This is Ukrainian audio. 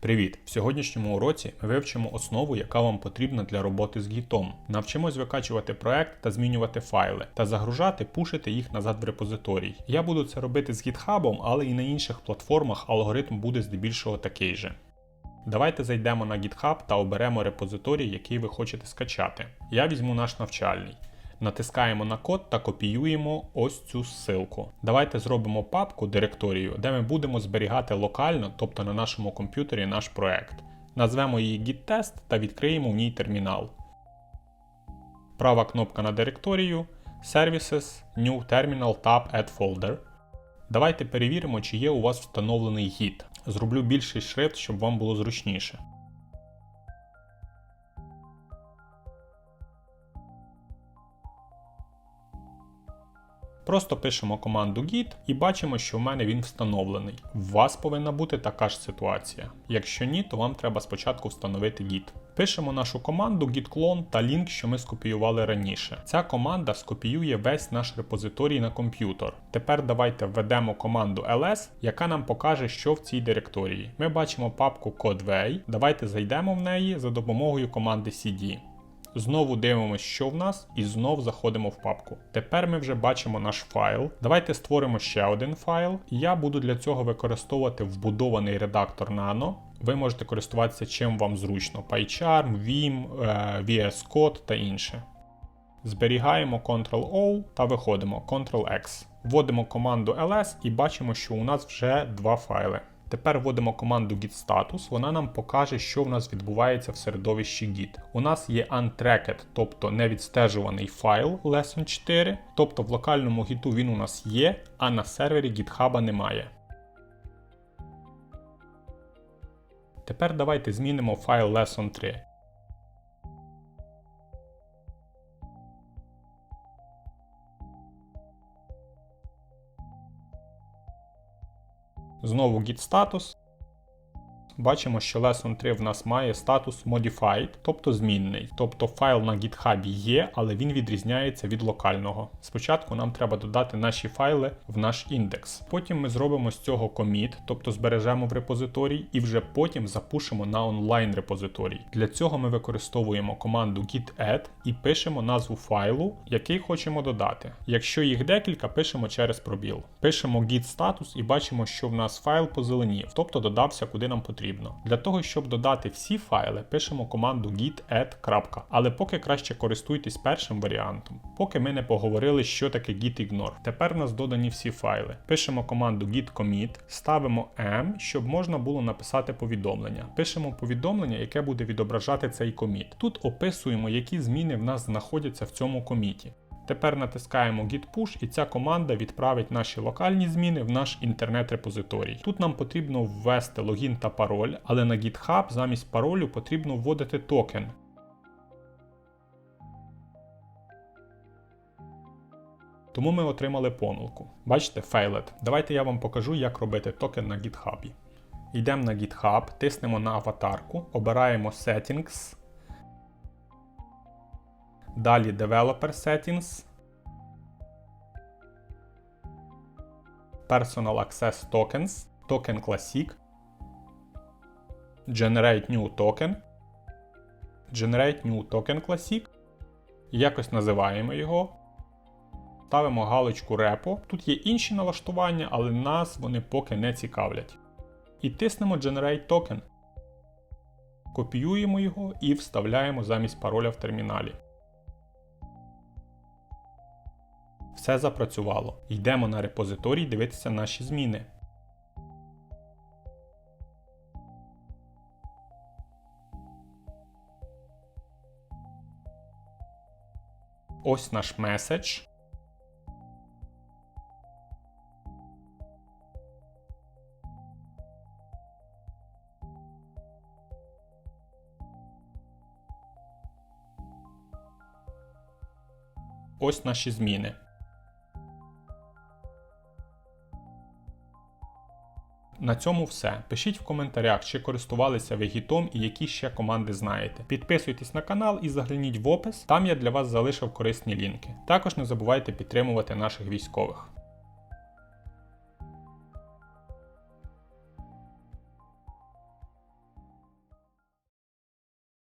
Привіт! В сьогоднішньому уроці ми вивчимо основу, яка вам потрібна для роботи з гітом. Навчимось викачувати проект та змінювати файли, та загружати, пушити їх назад в репозиторій. Я буду це робити з GitHub, але і на інших платформах алгоритм буде здебільшого такий же. Давайте зайдемо на GitHub та оберемо репозиторій, який ви хочете скачати. Я візьму наш навчальний. Натискаємо на код та копіюємо ось цю ссылку. Давайте зробимо папку директорію, де ми будемо зберігати локально, тобто на нашому комп'ютері наш проект. Назвемо її git-test та відкриємо в ній термінал. Права кнопка на директорію, Services, New Terminal Tab Add Folder. Давайте перевіримо, чи є у вас встановлений Git. Зроблю більший шрифт, щоб вам було зручніше. Просто пишемо команду git і бачимо, що в мене він встановлений. У вас повинна бути така ж ситуація. Якщо ні, то вам треба спочатку встановити git. Пишемо нашу команду git-clone та лінк, що ми скопіювали раніше. Ця команда скопіює весь наш репозиторій на комп'ютер. Тепер давайте введемо команду ls, яка нам покаже, що в цій директорії. Ми бачимо папку codeway. Давайте зайдемо в неї за допомогою команди cd. Знову дивимося, що в нас, і знов заходимо в папку. Тепер ми вже бачимо наш файл. Давайте створимо ще один файл. Я буду для цього використовувати вбудований редактор Nano. Ви можете користуватися чим вам зручно: PyCharm, Vim, е, VS Code та інше. Зберігаємо Ctrl-O та виходимо Ctrl-X. Вводимо команду ls і бачимо, що у нас вже два файли. Тепер вводимо команду git status, вона нам покаже, що в нас відбувається в середовищі Git. У нас є untracked, тобто невідстежуваний файл lesson 4, тобто в локальному гіту він у нас є, а на сервері GitHub немає. Тепер давайте змінимо файл lesson 3. Знову git status. Бачимо, що Lesson 3 в нас має статус Modified, тобто змінний. Тобто файл на GitHub є, але він відрізняється від локального. Спочатку нам треба додати наші файли в наш індекс. Потім ми зробимо з цього commit, тобто збережемо в репозиторій, і вже потім запушимо на онлайн репозиторій. Для цього ми використовуємо команду git-add і пишемо назву файлу, який хочемо додати. Якщо їх декілька, пишемо через пробіл. Пишемо git статус і бачимо, що в нас файл позеленів, тобто додався куди нам потрібно. Для того, щоб додати всі файли, пишемо команду git add. Але поки краще користуйтесь першим варіантом, поки ми не поговорили, що таке git-ignore. Тепер у нас додані всі файли. Пишемо команду git commit, ставимо m, щоб можна було написати повідомлення. Пишемо повідомлення, яке буде відображати цей коміт. Тут описуємо, які зміни в нас знаходяться в цьому коміті. Тепер натискаємо Git Push і ця команда відправить наші локальні зміни в наш інтернет-репозиторій. Тут нам потрібно ввести логін та пароль, але на GitHub замість паролю потрібно вводити токен. Тому ми отримали помилку. Бачите, failed. Давайте я вам покажу, як робити токен на GitHub. Йдемо на GitHub, тиснемо на аватарку, обираємо Settings. Далі Developer Settings. Personal Access Tokens. Token Classic. Generate New Token. Generate New Token Classic. Якось називаємо його. Ставимо галочку Repo. Тут є інші налаштування, але нас вони поки не цікавлять. І тиснемо Generate Token. Копіюємо його і вставляємо замість пароля в терміналі. Все запрацювало. Йдемо на репозиторій дивитися наші зміни. Ось наш меседж. Ось наші зміни. На цьому все. Пишіть в коментарях, чи користувалися ви гітом і які ще команди знаєте. Підписуйтесь на канал і загляніть в опис, там я для вас залишив корисні лінки. Також не забувайте підтримувати наших військових.